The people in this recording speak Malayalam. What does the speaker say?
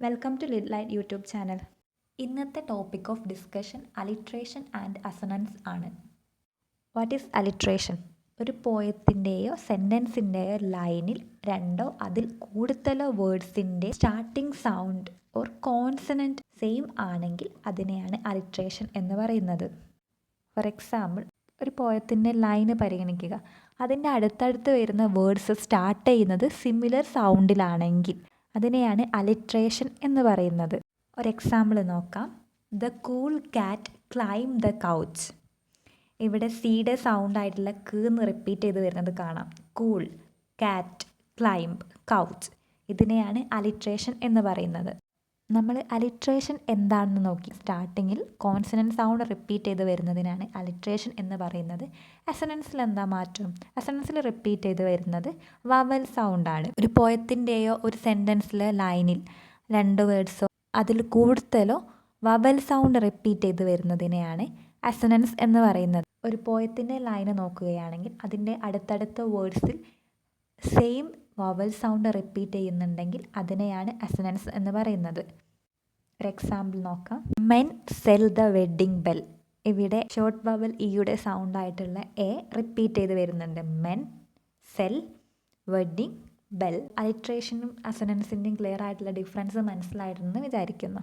Welcome to lid light YouTube channel ഇന്നത്തെ topic of discussion alliteration and assonance ആണ്. വാട്ട് ഈസ് അലിട്രേഷൻ ഒരു പോയത്തിന്റെയോ സെന്റൻസിന്റെയോ ലൈനിൽ രണ്ടോ അതിൽ കൂടുതലോ വേർഡ്സിന്റെ starting sound or consonant same ആണെങ്കിൽ അതിനെയാണ് അലിട്രേഷൻ എന്ന് പറയുന്നത്. ഫോർ എക്സാമ്പിൾ ഒരു പോയത്തിന്റെ ലൈന് പരിഗണിക്കുക. അതിന്റെ അടുത്തടുത്ത് വരുന്ന വേർഡ്സ് സ്റ്റാർട്ട് ചെയ്യുന്നത് സിമിലർ സൗണ്ടിലാണെങ്കിൽ അതിനെയാണ് അലിട്രേഷൻ എന്ന് പറയുന്നത്. ഒരു എക്സാമ്പിൾ നോക്കാം. The cool cat climb the couch ഇവിടെ സീഡ് സൗണ്ട് ആയിട്ടുള്ള ക് എന്ന് റിപ്പീറ്റ് ചെയ്ത് വരുന്നത് കാണാം. കൂൾ കാറ്റ് ക്ലൈംബ് കൗച്ച് ഇതിനെയാണ് അലിട്രേഷൻ എന്ന് പറയുന്നത്. നമ്മൾ അലിട്രേഷൻ എന്താണെന്ന് നോക്കി. സ്റ്റാർട്ടിങ്ങിൽ കോൺസണന്റ് സൗണ്ട് റിപ്പീറ്റ് ചെയ്ത് വരുന്നതിനാണ് അലിട്രേഷൻ എന്ന് പറയുന്നത്. അസണൻസിൽ എന്താ മാറ്റം? അസണൻസിൽ റിപ്പീറ്റ് ചെയ്ത് വരുന്നത് വവൽ സൗണ്ടാണ്. ഒരു പോയത്തിന്റെയോ ഒരു സെന്റൻസിലെ ലൈനിൽ രണ്ട് വേർഡ്സോ അതിൽ കൂടുതലോ വവൽ സൗണ്ട് റിപ്പീറ്റ് ചെയ്ത് വരുന്നതിനെയാണ് അസണൻസ് എന്ന് പറയുന്നത്. ഒരു പോയത്തിന്റെ ലൈന് നോക്കുകയാണെങ്കിൽ അതിന്റെ അടുത്തടുത്ത വേർഡ്സിൽ സെയിം വവൽ സൗണ്ട് റിപ്പീറ്റ് ചെയ്യുന്നുണ്ടെങ്കിൽ അതിനെയാണ് അസനൻസ് എന്ന് പറയുന്നത്. ഒരു എക്സാമ്പിൾ നോക്കാം. Men sell the wedding bell ഇവിടെ ഷോർട്ട് വവൽ ഇയുടെ സൗണ്ട് ആയിട്ടുള്ള എ റിപ്പീറ്റ് ചെയ്ത് വരുന്നുണ്ട്. മെൻ സെൽ വെഡിങ് ബെൽ അലിട്രേഷനും അസനൻസിന്റെയും ക്ലിയർ ആയിട്ടുള്ള ഡിഫറൻസ് മനസ്സിലായിട്ടുണ്ടെന്ന് വിചാരിക്കുന്നു.